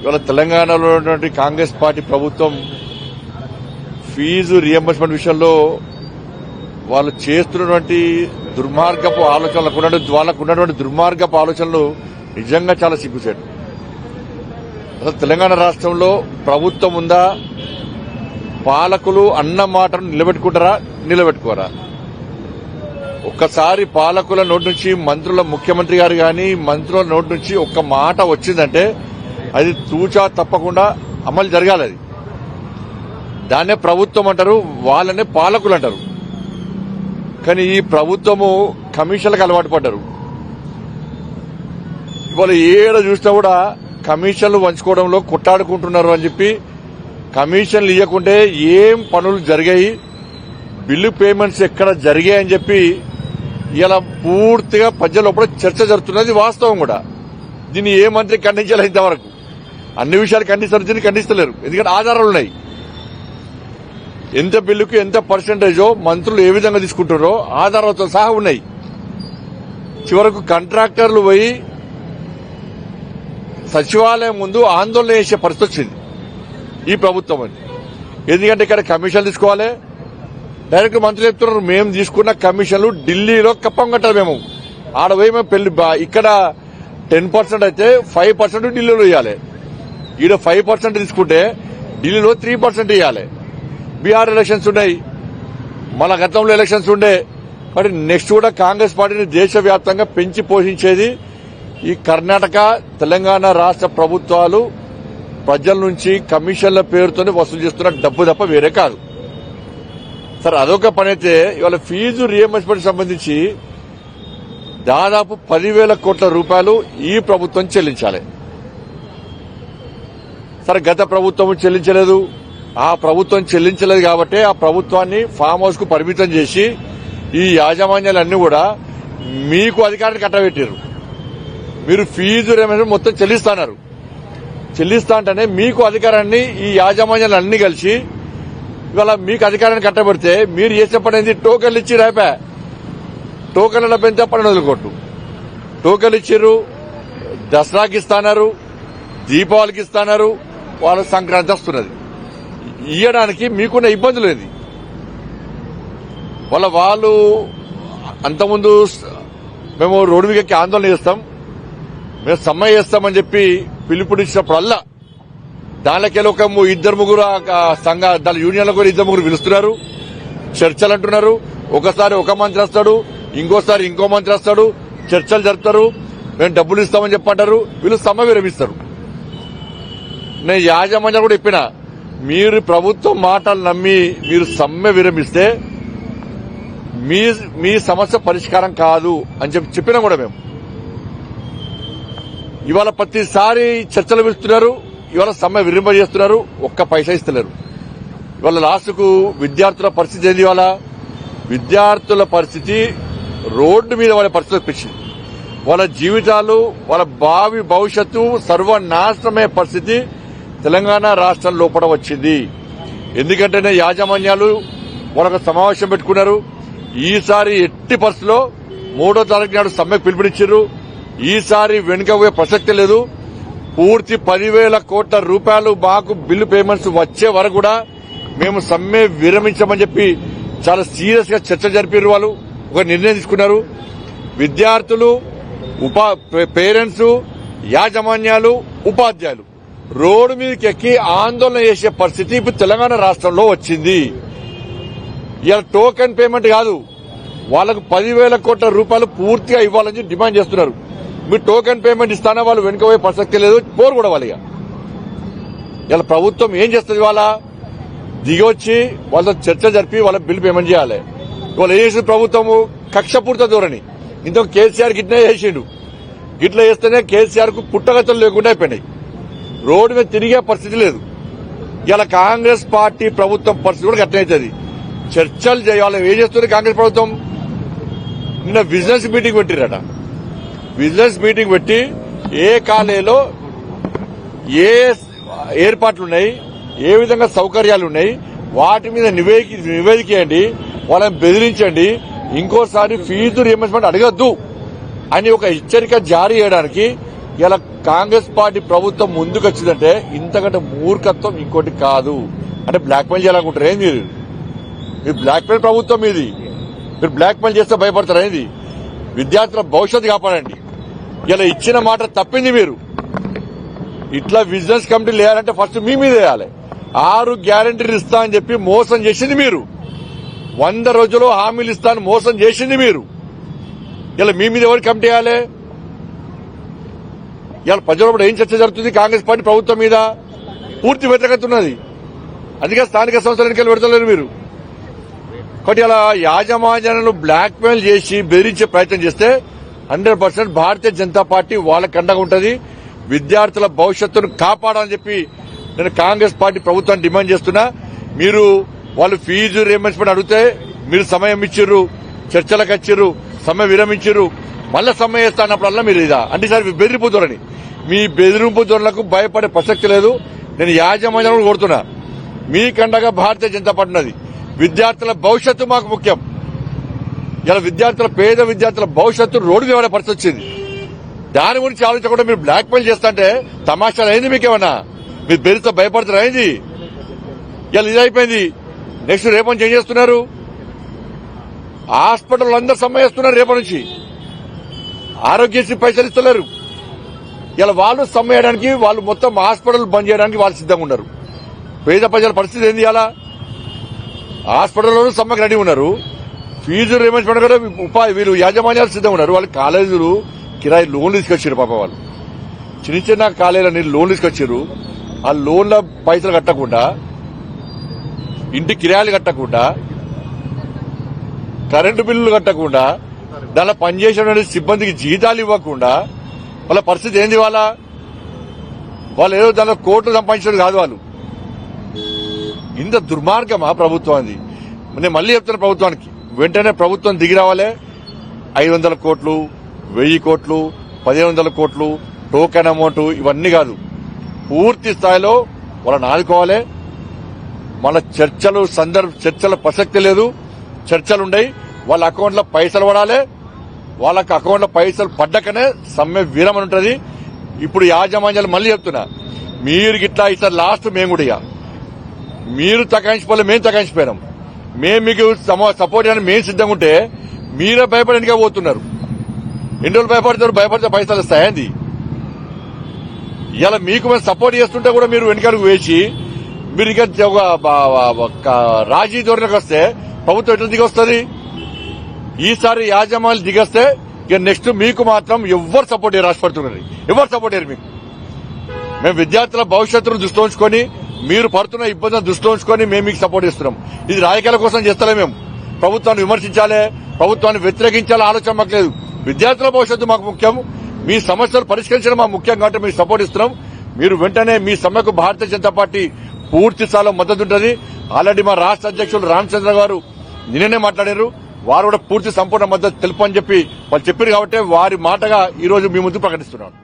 ఇవాళ తెలంగాణలో ఉన్నటువంటి కాంగ్రెస్ పార్టీ ప్రభుత్వం ఫీజు రియంబర్స్మెంట్ విషయంలో వాళ్ళు చేస్తున్నటువంటి దుర్మార్గపు ఆలోచనలకు ఉన్నటువంటి వాళ్ళకు ఉన్నటువంటి దుర్మార్గపు ఆలోచనలు నిజంగా చాలా సిగ్గుసేటు అసలు తెలంగాణ రాష్ట్రంలో ప్రభుత్వం ఉందా? పాలకులు అన్న మాటను నిలబెట్టుకుంటారా? నిలబెట్టుకోరా? ఒక్కసారి పాలకుల నోటి నుంచి మంత్రుల ముఖ్యమంత్రి గారు కానీ మంత్రుల నోటి నుంచి ఒక్క మాట వచ్చిందంటే అది తూచా తప్పకుండా అమలు జరగాలి అది. దాన్నే ప్రభుత్వం అంటారు వాళ్ళనే పాలకులు అంటారు. కానీ ఈ ప్రభుత్వము కమిషన్లకు అలవాటు పడ్డారు. ఇవాళ ఏడ చూసినా కూడా కమిషన్లు పంచుకోవడంలో కొట్టాడుకుంటున్నారు అని చెప్పి కమిషన్లు ఇవ్వకుంటే ఏం పనులు జరిగాయి బిల్లు పేమెంట్స్ ఎక్కడ జరిగాయని చెప్పి ఇలా పూర్తిగా ప్రజల చర్చ జరుగుతున్నది వాస్తవం కూడా. దీన్ని ఏ మంత్రి ఖండించాలి ఇంతవరకు. అన్ని విషయాలు ఖండిస్తారు ఖండిస్తలేరు. ఎందుకంటే ఆధారాలు ఉన్నాయి. ఎంత బిల్లుకు ఎంత పర్సెంటేజో మంత్రులు ఏ విధంగా తీసుకుంటారో ఆధారాలతో సహా ఉన్నాయి. చివరకు కాంట్రాక్టర్లు పోయి సచివాలయం ముందు ఆందోళన చేసే పరిస్థితి వచ్చింది. ఈ ప్రభుత్వం అని. ఎందుకంటే ఇక్కడ కమిషన్ తీసుకోవాలి. డైరెక్ట్ మంత్రులు చెప్తున్నారు మేము తీసుకున్న కమిషన్లు ఢిల్లీలో కప్పం కట్టాలి మేము. ఆడ పోయి మేము పెళ్ళి ఇక్కడ టెన్ పర్సెంట్ అయితే ఫైవ్ పర్సెంట్ ఢిల్లీలో ఇవ్వాలి ఈడ ఫైవ్ పర్సెంట్ తీసుకుంటే ఢిల్లీలో త్రీ పర్సెంట్ ఇవ్వాలి బీహార్ ఎలక్షన్స్ ఉన్నాయి. మన గతంలో ఎలక్షన్స్ ఉండే. మరి నెక్స్ట్ కూడా కాంగ్రెస్ పార్టీని దేశవ్యాప్తంగా పెంచి పోషించేది ఈ కర్ణాటక తెలంగాణ రాష్ట్ర ప్రభుత్వాలు ప్రజల నుంచి కమిషన్ల పేరుతోనే వసూలు చేస్తున్న డబ్బు తప్ప వేరే కాదు. సార్ అదొక పని అయితే ఇవాళ ఫీజు రియంబర్స్మెంట్ సంబంధించి దాదాపు పదివేల కోట్ల రూపాయలు ఈ ప్రభుత్వం చెల్లించాలి. సరే గత ప్రభుత్వం చెల్లించలేదు. ఆ ప్రభుత్వం చెల్లించలేదు కాబట్టి ఆ ప్రభుత్వాన్ని ఫామ్ హౌస్కు పరిమితం చేసి ఈ యాజమాన్యాలన్నీ కూడా మీకు అధికారాన్ని కట్టబెట్టారు మీరు ఫీజు మొత్తం చెల్లిస్తున్నారు. చెల్లిస్తా అంటేనే మీకు అధికారాన్ని ఈ యాజమాన్యాలు అన్ని కలిసి ఇవాళ మీకు అధికారాన్ని కట్టబెడితే మీరు చేసే పని ఏంది? టోకెన్లు ఇచ్చి రేపే టోకెన్లు పెంచే పని వదులుకోట్టు టోకెన్లు ఇచ్చిర్రు. దసరాకి ఇస్తాన్నారు. దీపావళికి ఇస్తాన్నారు. వాళ్ళ సంక్రాంతి వస్తున్నది. ఇయ్యడానికి మీకున్న ఇబ్బందులు ఏంది? వాళ్ళ వాళ్ళు అంతకుముందు మేము రోడ్డు మీదకి ఆందోళన చేస్తాం. మేము సమ్మె చేస్తామని చెప్పి పిలుపునిచ్చినప్పుడల్లా దానికెళ్ళి ఒక ఇద్దరు ముగ్గురు సంఘ దాని యూనియన్ల కూడా ఇద్దరు ముగ్గురు పిలుస్తున్నారు. చర్చలు అంటున్నారు. ఒకసారి ఒక మంత్రి వస్తాడు ఇంకోసారి ఇంకో మంత్రి వస్తాడు. చర్చలు జరుపుతారు. మేము డబ్బులు ఇస్తామని చెప్పంటారు వీళ్ళు సమ్మె విరమిస్తారు. నేను యాజమాన్యం కూడా చెప్పిన మీరు ప్రభుత్వం మాటలు నమ్మి మీరు సమ్మె విరమిస్తే మీ మీ సమస్య పరిష్కారం కాదు అని చెప్పి చెప్పినా కూడా మేము. ఇవాళ ప్రతిసారి చర్చలు పిలుస్తున్నారు ఇవాళ సమ్మె విరింపజేస్తున్నారు ఒక్క పైసా ఇస్తలేరు. ఇవాళ లాస్ట్కు విద్యార్థుల పరిస్థితి ఏంది ఇవాళ? విద్యార్థుల పరిస్థితి రోడ్డు మీద వాళ్ళ పరిస్థితి వచ్చింది వాళ్ళ జీవితాలు వాళ్ళ భావి భవిష్యత్తు సర్వనాశనమయ్యే పరిస్థితి తెలంగాణ రాష్ట్రం లోపల వచ్చింది. ఎందుకంటేనే యాజమాన్యాలు వాళ్ళొక సమావేశం పెట్టుకున్నారు. ఈసారి ఎట్టి పరిస్థితిలో మూడో తారీఖు నాడు సమ్మెకు పిలుపునిచ్చారు ఈసారి వెనుక ప్రసక్తి లేదు. పూర్తి పదివేల కోట్ల రూపాయలు మాకు బిల్లు పేమెంట్స్ వచ్చే వరకు కూడా మేము సమ్మె విరమించమని చెప్పి చాలా సీరియస్గా చర్చ జరిపారు వాళ్ళు. ఒక నిర్ణయం తీసుకున్నారు. విద్యార్థులు ఉపా పేరెంట్స్ యాజమాన్యాలు ఉపాధ్యాయులు. రోడ్డు మీదకి ఎక్కి ఆందోళన చేసే పరిస్థితి ఇప్పుడు తెలంగాణ రాష్ట్రంలో వచ్చింది. ఇలా టోకెన్ పేమెంట్ కాదు. వాళ్ళకు పదివేల కోట్ల రూపాయలు పూర్తిగా ఇవ్వాలని డిమాండ్ చేస్తున్నారు. మీరు టోకెన్ పేమెంట్ ఇస్తానా వాళ్ళు వెనుకపోయే ప్రసక్తి లేదు పోరు కూడా వాళ్ళు ఇక. ఇలా ప్రభుత్వం ఏం చేస్తుంది వాళ్ళ దిగొచ్చి వాళ్ళతో చర్చ జరిపి వాళ్ళ బిల్ పేమెంట్ చేయాలి. వాళ్ళు ఏం చేసింది ప్రభుత్వము? కక్షపూర్త ధోరణి. ఇంత కేసీఆర్ గిట్నే చేసిండు. గిట్ల చేస్తేనే కేసీఆర్కు పుట్టగతులు లేకుండా అయిపోయినాయి. రోడ్డు మీద తిరిగే పరిస్థితి లేదు. ఇలా కాంగ్రెస్ పార్టీ ప్రభుత్వం పరిస్థితి కూడా గట్టనవుతుంది చర్చలు చేయాలి. ఏం చేస్తుంది కాంగ్రెస్ ప్రభుత్వం? నిన్న బిజినెస్ మీటింగ్ పెట్టిరట బిజినెస్ మీటింగ్ పెట్టి ఏ కాలేలో ఏ ఏర్పాట్లు ఉన్నాయి ఏ విధంగా సౌకర్యాలు ఉన్నాయి వాటి మీద నివేదిక నివేదికేయండి వాళ్ళని బెదిరించండి ఇంకోసారి ఫీజు రియంబర్స్మెంట్ అడగద్దు అని ఒక హెచ్చరిక జారీ చేయడానికి ఇలా కాంగ్రెస్ పార్టీ ప్రభుత్వం ముందుకు వచ్చిందంటే ఇంతకంటే మూర్ఖత్వం ఇంకోటి కాదు. అంటే బ్లాక్ మెయిల్ చేయాలనుకుంటారు ఏంది మీరు? మీరు బ్లాక్ మెయిల్ ప్రభుత్వం ఇది మీరు బ్లాక్ మెయిల్ చేస్తే భయపడతారు ఏంది? విద్యార్థుల భవిష్యత్తు కాపాడండి. ఇలా ఇచ్చిన మాట తప్పింది మీరు. ఇట్లా బిజినెస్ కమిటీ లేయాలంటే ఫస్ట్ మీ మీద వేయాలి. ఆరు గ్యారంటీలు ఇస్తా అని చెప్పి మోసం చేసింది మీరు. వంద రోజులు హామీలు ఇస్తాను మోసం చేసింది మీరు. ఇలా మీ మీద ఎవరు కమిటీ వేయాలి? ఇవాళ ప్రజలప్పుడు ఏం చర్చ జరుగుతుంది? కాంగ్రెస్ పార్టీ ప్రభుత్వం మీద పూర్తి వ్యతిరేకత ఉన్నది. అందుకే స్థానిక సంస్థల ఎన్నికలు పెడతలేరు మీరు. కాబట్టి అలా యాజమాన్యాలను బ్లాక్ మెయిల్ చేసి బెదిరించే ప్రయత్నం చేస్తే hundred percent Bharatiya Janata party వాళ్ళకి అండగా ఉంటుంది. విద్యార్థుల భవిష్యత్తును కాపాడాలని చెప్పి నేను కాంగ్రెస్ పార్టీ ప్రభుత్వాన్ని డిమాండ్ చేస్తున్నా. మీరు వాళ్ళు ఫీజు రియంబర్స్మెంట్ అడిగితే మీరు సమయం ఇచ్చిర్రు చర్చలకు వచ్చిర్రు సమయం విరమించిర్రు. మళ్ళీ సమయం ఇస్తా అన్నప్పుడల్లా మీరు ఇదా? అంటే సార్ బెదిరిపోతారని. మీ బెదిరింపు ధోరణులకు భయపడే ప్రసక్తి లేదు. నేను యాజమాన్యాలను కోరుతున్నా. మీకండగా భారతీయ జనతా పార్టీ ఉన్నది. విద్యార్థుల భవిష్యత్తు మాకు ముఖ్యం. ఇలా విద్యార్థుల పేద విద్యార్థుల భవిష్యత్తు రోడ్డు మీద పరిస్థితి వచ్చింది. దాని గురించి ఆలోచించకుండా మీరు బ్లాక్ మెయిల్ చేస్తుంటే తమాషాలు అయింది మీకేమన్నా? మీరు బెదిరితో భయపడతారు అయింది ఇలా ఇది అయిపోయింది. నెక్స్ట్ రేపటి ఏం చేస్తున్నారు? హాస్పిటల్ అందరు సమ్మేస్తున్నారు రేపటి నుంచి. ఆరోగ్యశ్రీ పైసలు ఇస్తలేరు. ఇలా వాళ్ళు సమ్మె చేయడానికి వాళ్ళు మొత్తం హాస్పిటల్ బంద్ చేయడానికి వాళ్ళు సిద్ధంగా ఉన్నారు. పేద ప్రజల పరిస్థితి ఏంది అలా హాస్పిటల్లోనూ సమ్మకి రెడీ ఉన్నారు. ఫీజు రిమెంట్మెంట్ కూడా ఉపాధి వీళ్ళు యాజమాన్యాలు సిద్ధంగా ఉన్నారు. వాళ్ళు కాలేజీలు కిరాయి లోన్లు తీసుకొచ్చారు పాప వాళ్ళు. చిన్న చిన్న కాలేజీలని లోన్లు తీసుకొచ్చారు. ఆ లోన్ల పైసలు కట్టకుండా ఇంటి కిరాయిలు కట్టకుండా కరెంటు బిల్లులు కట్టకుండా దానిలో పనిచేసిన సిబ్బందికి జీతాలు ఇవ్వకుండా వాళ్ళ పరిస్థితి ఏంది వాళ్ళ వాళ్ళు ఏదో దానిలో కోట్లు సంపాదించడం కాదు వాళ్ళు. ఇంత దుర్మార్గమా ప్రభుత్వానికి నేను మళ్ళీ చెప్తున్నా ప్రభుత్వానికి వెంటనే ప్రభుత్వం దిగి రావాలే. ఐదు వందల కోట్లు వెయ్యి కోట్లు పదిహేను వందల కోట్లు టోకెన్ అమౌంట్ ఇవన్నీ కాదు. పూర్తి స్థాయిలో వాళ్ళని ఆదుకోవాలి. మన చర్చలు సందర్భ చర్చల ప్రసక్తి లేదు. చర్చలుండయి వాళ్ళ అకౌంట్లో పైసలు పడాలి. వాళ్ళకి అకౌంట్లో పైసలు పడ్డకనే సమ్మె విరమణ ఉంటుంది. ఇప్పుడు యాజమాన్యాలు మళ్ళీ చెప్తున్నా మీరు గిట్లా ఇట్లా లాస్ట్ మేము కూడా ఇక మీరు తకాయించిపోలే మేము తకాయించిపోయినాం మేము మీకు సపోర్ట్ చేయడానికి మేము సిద్ధంగా ఉంటే మీరే భయపడడానికి పోతున్నారు. ఎన్ని రోజులు భయపడతారు? భయపడితే పైసలు వస్తాయండి ఇలా మీకు మేము సపోర్ట్ చేస్తుంటే కూడా మీరు వెనకాలకు వేసి మీరు ఇక రాజీ ధోరణికి వస్తే ప్రభుత్వం ఎట్లా దిగొస్తుంది? ఈసారి యాజమాన్యాలు దిగస్తే ఇక నెక్స్ట్ మీకు మాత్రం ఎవ్వరు సపోర్ట్ చేయరు రాష్ట్రపడుతున్నారు ఎవరు సపోర్ట్ చేయరు మీకు. మేము విద్యార్థుల భవిష్యత్తును దృష్టి ఉంచుకొని మీరు పడుతున్న ఇబ్బందులను దృష్టి ఉంచుకొని మేము మీకు సపోర్ట్ ఇస్తున్నాం ఇది రాజకీయాల కోసం చేస్తలే మేము. ప్రభుత్వాన్ని విమర్శించాలి ప్రభుత్వాన్ని వ్యతిరేకించాలి ఆలోచన మాకు లేదు. విద్యార్థుల భవిష్యత్తు మాకు ముఖ్యం. మీ సమస్యలు పరిష్కరించడం మాకు ముఖ్యం కాబట్టి మీకు సపోర్ట్ ఇస్తున్నాం మీరు వెంటనే మీ సమ్మెకు భారతీయ జనతా పార్టీ పూర్తి స్థాయిలో మద్దతు ఉంటుంది. ఆల్రెడీ మా రాష్ట్ర అధ్యక్షులు రామచంద్ర గారు నిన్ననే మాట్లాడారు. వారు కూడా పూర్తి సంపూర్ణ మద్దతు అని చెప్పి వాళ్ళు చెప్పారు కాబట్టి వారి మాటగా ఈ రోజు మీ ముందు ప్రకటిస్తున్నాను